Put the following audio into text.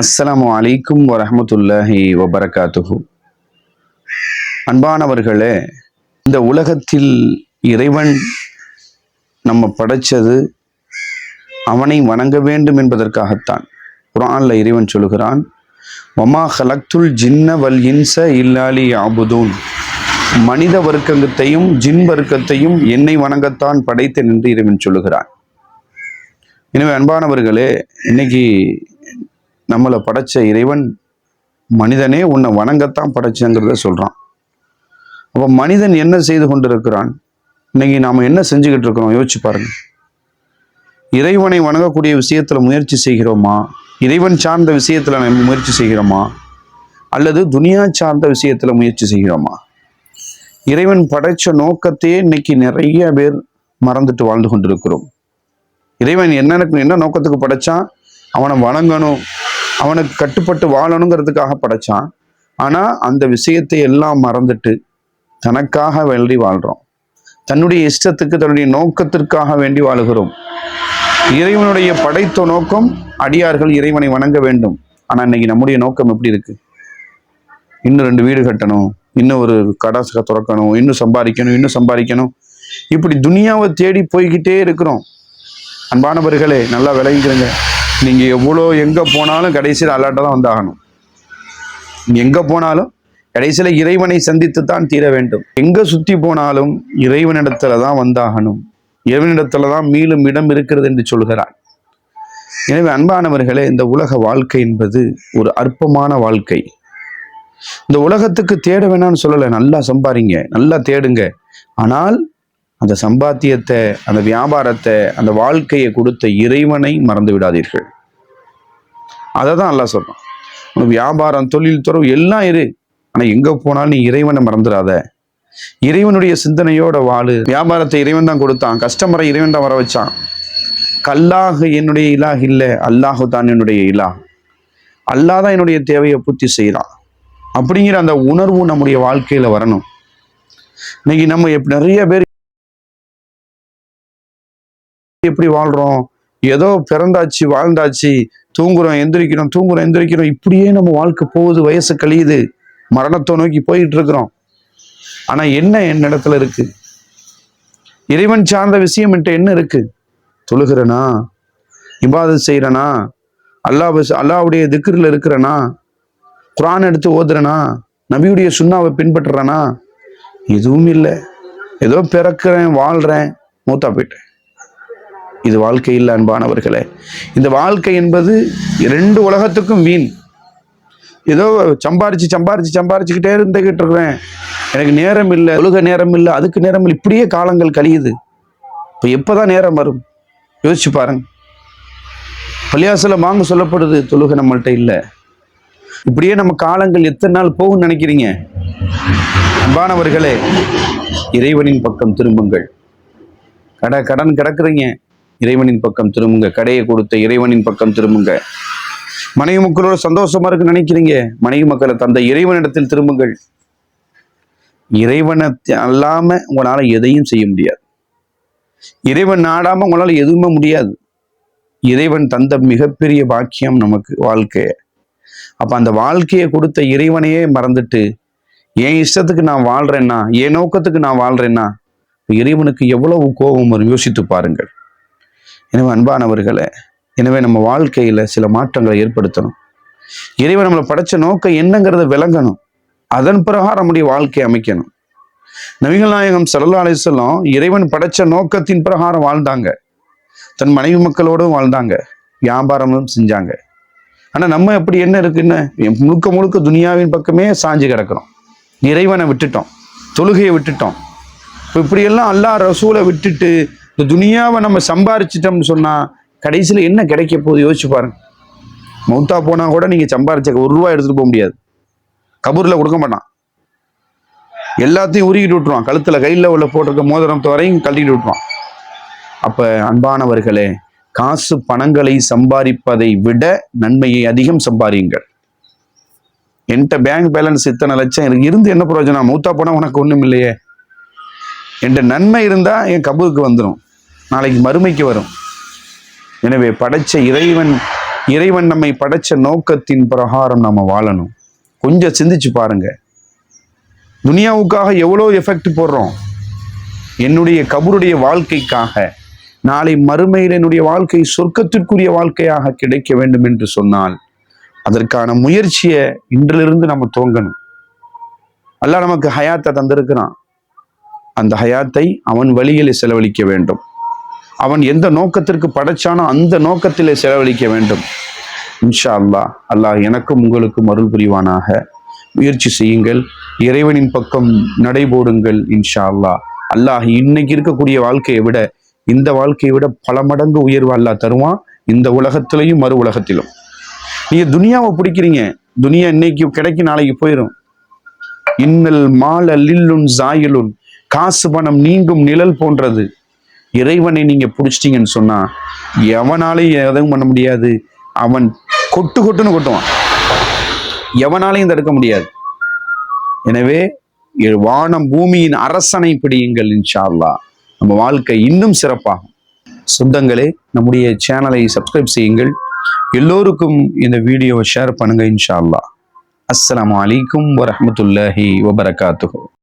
அஸ்லாம் அலைக்கும் வரமத்துல்லாஹி வபரகாத்துஹு. அன்பானவர்களே இந்த உலகத்தில் இறைவன் நம்ம படைச்சது அவனை வணங்க வேண்டும் என்பதற்காகத்தான். குரானில் இறைவன் சொல்கிறான் ஒமா ஹலக்துல் ஜின்ன வல் இன்ச இல்லாலி ஆபுதூன் மனித வர்க்கத்தையும் ஜின் வர்க்கத்தையும் என்னை வணங்கத்தான் படைத்தேன் என்று இறைவன் சொல்லுகிறான். எனவே அன்பானவர்களே இன்னைக்கு நம்மளை படைச்ச இறைவன் மனிதனே உன்னை வணங்கத்தான் படைச்சங்கிறத சொல்றான். அப்போ மனிதன் என்ன செய்து கொண்டிருக்கிறான்? இன்னைக்கு நாம என்ன செஞ்சுக்கிட்டு இருக்கிறோம் யோசிச்சு பாருங்க. இறைவனை வணங்கக்கூடிய விஷயத்துல முயற்சி செய்கிறோமா? இறைவன் சார்ந்த விஷயத்துல நம்ம முயற்சி செய்கிறோமா? அல்லது துனியா சார்ந்த விஷயத்துல முயற்சி செய்கிறோமா? இறைவன் படைச்ச நோக்கத்தையே இன்னைக்கு நிறைய பேர் மறந்துட்டு வாழ்ந்து கொண்டிருக்கிறோம். இறைவன் என்ன என்ன நோக்கத்துக்கு படைச்சான்? அவனை வணங்கணும். அவனுக்கு கட்டுப்பட்டு வாழணுங்கிறதுக்காக படைச்சான். ஆனா அந்த விஷயத்தை எல்லாம் மறந்துட்டு தனக்காக வேண்டி வாழ்றோம். தன்னுடைய இஷ்டத்துக்கு தன்னுடைய நோக்கத்திற்காக வேண்டி வாழுகிறோம். இறைவனுடைய படைத்த நோக்கம் அடியார்கள் இறைவனை வணங்க வேண்டும். ஆனா இன்னைக்கு நம்முடைய நோக்கம் எப்படி இருக்கு? இன்னும் ரெண்டு வீடு கட்டணும் இன்னும் ஒரு கடாசக திறக்கணும் இன்னும் சம்பாதிக்கணும் இன்னும் சம்பாதிக்கணும். இப்படி துனியாவை தேடி போய்கிட்டே இருக்கிறோம். அன்பானவர்களே நல்லா விளங்கிக்கிறங்க. நீங்கள் எவ்வளோ எங்கே போனாலும் கடைசியில் அல்லாட்ட தான் வந்தாகணும். நீங்கள் எங்கே போனாலும் கடைசியில் இறைவனை சந்தித்து தான் தீர வேண்டும். எங்கே சுற்றி போனாலும் இறைவனிடத்துல தான் வந்தாகணும். இறைவனிடத்துல தான் மீளும் இடம் இருக்கிறது என்று சொல்கிறார். எனவே அன்பானவர்களே இந்த உலக வாழ்க்கை என்பது ஒரு அற்பமான வாழ்க்கை. இந்த உலகத்துக்கு தேட வேணாம்னு சொல்லலை நல்லா சம்பாரிங்க நல்லா தேடுங்க. ஆனால் அந்த சம்பாத்தியத்தை அந்த வியாபாரத்தை அந்த வாழ்க்கையை கொடுத்த இறைவனை மறந்து விடாதீர்கள். அதை தான் அல்லாஹ் சொல்றான். உனக்கு வியாபாரம் தொழில் துறவு எல்லாம் இரு. ஆனா எங்க போனாலும் நீ இறைவனை மறந்துடாத. இறைவனுடைய சிந்தனையோட வாழு. வியாபாரத்தை இறைவன் தான் கொடுத்தான். கஸ்டமரை இறைவன் தான் வர வச்சான். கல்லாக என்னுடைய இலாக இல்லை அல்லாஹு தான் என்னுடைய இலா. அல்லாஹ் தான் என்னுடைய தேவையை பூர்த்தி செய்கிறான் அப்படிங்கிற அந்த உணர்வு நம்முடைய வாழ்க்கையில வரணும். இன்னைக்கு நம்ம எப்- நிறைய பேர் எப்படி வாழ்றோம்? ஏதோ பிறந்தாச்சு வாழ்ந்தாச்சு தூங்குறோம் எந்திரிக்கிறோம் தூங்குறோம் எந்திரிக்கிறோம் இப்படியே நம்ம வாழ்க்கை போகுது வயசு கழியுது. மரணத்தை நோக்கி போயிட்டு இருக்கிறோம். ஆனா என்ன என்னிடத்துல இருக்கு? இறைவன் சார்ந்த விஷயம் என்கிட்ட என்ன இருக்கு? தொழுகிறனா? இபாதத் செய்யறனா? அல்லாஹ் அல்லாவுடைய திக்ரில் இருக்கிறனா? குரான் எடுத்து ஓதுறனா? நபியுடைய சுண்ணாவை பின்பற்றுறனா? எதுவும் இல்லை. ஏதோ பிறக்கிறேன் வாழ்றேன் மூத்தா போயிட்டேன். இது வாழ்க்கை இல்லை அன்பானவர்களே. இந்த வாழ்க்கை என்பது ரெண்டு உலகத்துக்கும் வீண். ஏதோ சம்பாரிச்சு சம்பாரிச்சு சம்பாரிச்சுக்கிட்டே இருந்துகிட்டு இருக்கிறேன். எனக்கு நேரம் இல்லை ஒழுக நேரம் இல்லை அதுக்கு நேரம் இல்லை. இப்படியே காலங்கள் கழியுது. இப்போ எப்போ தான் நேரம் வரும்? யோசிச்சு பாருங்க. பள்ளியாசில் வாங்க சொல்லப்படுது தொழுகை நம்மள்கிட்ட இல்லை. இப்படியே நம்ம காலங்கள் எத்தனை நாள் போகும்னு நினைக்கிறீங்க? அன்பானவர்களே இறைவனின் பக்கம் திரும்புங்கள். கடை கடன் கிடக்குறீங்க. இறைவனின் பக்கம் திரும்புங்க. கடையை கொடுத்த இறைவனின் பக்கம் திரும்புங்க. மனைவி மக்களோட சந்தோஷமா இருக்குன்னு நினைக்கிறீங்க? மனைவி மக்களை தந்த இறைவனிடத்தில் திரும்புங்கள். இறைவனை அல்லாம உங்களால எதையும் செய்ய முடியாது. இறைவன் நாடாம உங்களால எதுவுமே முடியாது. இறைவன் தந்த மிகப்பெரிய பாக்கியம் நமக்கு வாழ்க்கைய. அப்ப அந்த வாழ்க்கையை கொடுத்த இறைவனையே மறந்துட்டு என் இஷ்டத்துக்கு நான் வாழ்றேன்னா என் நோக்கத்துக்கு நான் வாழ்றேன்னா இறைவனுக்கு எவ்வளவு கோபம் வரும்? யோசித்து பாருங்கள். எனவே அன்பானவர்களை எனவே நம்ம வாழ்க்கையில் சில மாற்றங்களை ஏற்படுத்தணும். இறைவன் நம்மளை படைச்ச நோக்கம் என்னங்கிறத விளங்கணும். அதன் பிரகாரம் நம்முடைய வாழ்க்கையை அமைக்கணும். நபிகள் நாயகம் சல்லா அலிஸ்லாம் இறைவன் படைச்ச நோக்கத்தின் பிரகாரம் வாழ்ந்தாங்க. தன் மனைவி மக்களோடும் வாழ்ந்தாங்க. வியாபாரமும் செஞ்சாங்க. ஆனால் நம்ம எப்படி என்ன இருக்குன்னு முழுக்க முழுக்க துனியாவின் பக்கமே சாஞ்சு கிடக்கிறோம். இறைவனை விட்டுட்டோம். தொழுகையை விட்டுட்டோம். இப்போ இப்படியெல்லாம் அல்லாஹ் ரசூலை விட்டுட்டு இந்த துனியாவை நம்ம சம்பாரிச்சிட்டோம்னு சொன்னால் கடைசியில் என்ன கிடைக்க போகுது யோசிச்சு பாருங்க. மௌத்தா போனால் கூட நீங்கள் சம்பாரிச்ச ஒரு ரூபா எடுத்துட்டு போக முடியாது. கபூரில் கொடுக்க மாட்டான். எல்லாத்தையும் உருகிட்டு விட்டுருவான். கழுத்தில் கையில் உள்ள போட்டிருக்க மோதிரம் வரையும் கழட்டிட்டு விட்டுருவான். அப்போ அன்பானவர்களே காசு பணங்களை சம்பாதிப்பதை விட நன்மையை அதிகம் சம்பாதியுங்கள். என்கிட்ட பேங்க் பேலன்ஸ் இத்தனை லட்சம் இருக்கு. இருந்து என்ன பிரயோஜனம்? மூத்தா போனால் உனக்கு ஒன்றும் இல்லையே என்கிட்ட நன்மை இருந்தால் என் கபூருக்கு வந்துடும் நாளைக்கு மறுமைக்கு வரும். எனவே படைச்ச இறைவன் இறைவன் நம்மை படைச்ச நோக்கத்தின் பிரகாரம் நம்ம வாழணும். கொஞ்சம் சிந்திச்சு பாருங்க. துனியாவுக்காக எவ்வளோ எஃபெக்ட் போடுறோம்? என்னுடைய கபருடைய வாழ்க்கைக்காக நாளை மறுமையில் என்னுடைய வாழ்க்கை சொர்க்கத்திற்குரிய வாழ்க்கையாக கிடைக்க வேண்டும் என்று சொன்னால் அதற்கான முயற்சியை இன்றிலிருந்து நம்ம துவங்கணும். அல்லாஹ் நமக்கு ஹயாத்தை தந்திருக்கிறான். அந்த ஹயாத்தை அவன் வழியில் செலவழிக்க வேண்டும். அவன் எந்த நோக்கத்திற்கு படைச்சானோ அந்த நோக்கத்திலே செலவழிக்க வேண்டும். இன்ஷா அல்லா அல்லாஹ் எனக்கும் உங்களுக்கும் அருள் புரிவானாக. முயற்சி செய்யுங்கள். இறைவனின் பக்கம் நடைபோடுங்கள் இன்ஷா அல்லாஹ் அல்லாஹ் இன்னைக்கு இருக்கக்கூடிய வாழ்க்கையை விட இந்த வாழ்க்கையை விட பல மடங்கு உயர்வு அல்லாஹ் தருவான். இந்த உலகத்திலையும் மறு உலகத்திலும். நீங்க துனியாவை பிடிக்கிறீங்க. துனியா இன்னைக்கு கிடைக்கும் நாளைக்கு போயிடும் இன்னல் மால லில்லுன் சாயிலுன் காசு பணம் நீங்கும் நிழல் போன்றது. இறைவனை நீங்க பிடிச்சிட்டீங்கன்னு சொன்னா எவனாலையும் எதுவும் பண்ண முடியாது. அவன் கொட்டு கொட்டுன்னு கொட்டுவான். எவனாலையும் தடுக்க முடியாது. எனவே வானம் பூமியின் அரசனை பிடியுங்கள் இன்ஷால்லா நம்ம வாழ்க்கை இன்னும் சிறப்பாகும். சொந்தங்களே நம்முடைய சேனலை சப்ஸ்கிரைப் செய்யுங்கள். எல்லோருக்கும் இந்த வீடியோவை ஷேர் பண்ணுங்க இன்ஷால்லா அஸ்லாம் வலைக்கும் வரமத்துல்லாஹி வரஹ்மத்துல்லாஹி